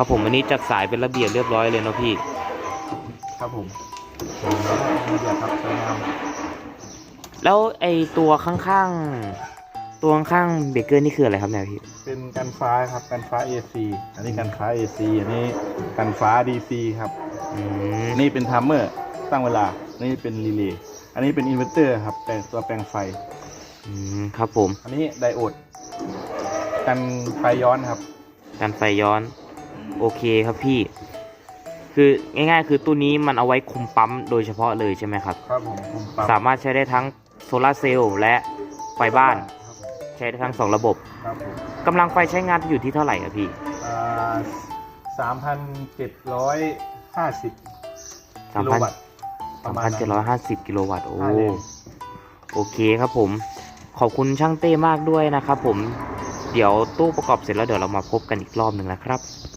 ครับผมอันนี้จัดสายเป็นระเบียบเรียบร้อยเลยเนาะพี่ ครับผมเดี๋ยวครับสวยงามแล้วไอตัวข้างๆ ตัวข้างๆเบเกอร์นี่คืออะไรครับเนี่ยพี่ เป็นกันฟ้าครับกันฟ้า AC อันนี้กันฟ้า AC อันนี้กันฟ้า DC ครับอืมอันนี้เป็นทัมเมอร์ตั้งเวลาอันนี้เป็นรีเลย์อันนี้เป็นอินเวอร์เตอร์ครับแต่งตัวแปลงไฟ อืมครับผม อันนี้ไดโอดกันไฟย้อนครับ การไฟย้อน โอเคครับพี่ คือง่ายๆ คือตู้นี้มันเอาไว้คุมปั๊มโดยเฉพาะเลยใช่ไหมครับ ครับผมคุมปั๊มสามารถใช้ได้ทั้งโซลาร์เซลล์และไฟบ้าน ครับผมใช้ได้ทั้งสองระบบครับผมกำลังไฟใช้งานอยู่ที่เท่าไหร่ครับพี่สามพันเจ็ดร้อยห้าสิบสามกิโลพันวัตต์ปสาระมมาณพันนั้เจ็ดนร้อยห้าสิบกิโลวัตต์โอ้ใช่เลยโอเคครับผม ขอบคุณช่างเต้มากด้วยนะครับผม เดี๋ยวตู้ประกอบเสร็จแล้วเดี๋ยวเรามาพบกันอีกรอบหนึ่งนะครับ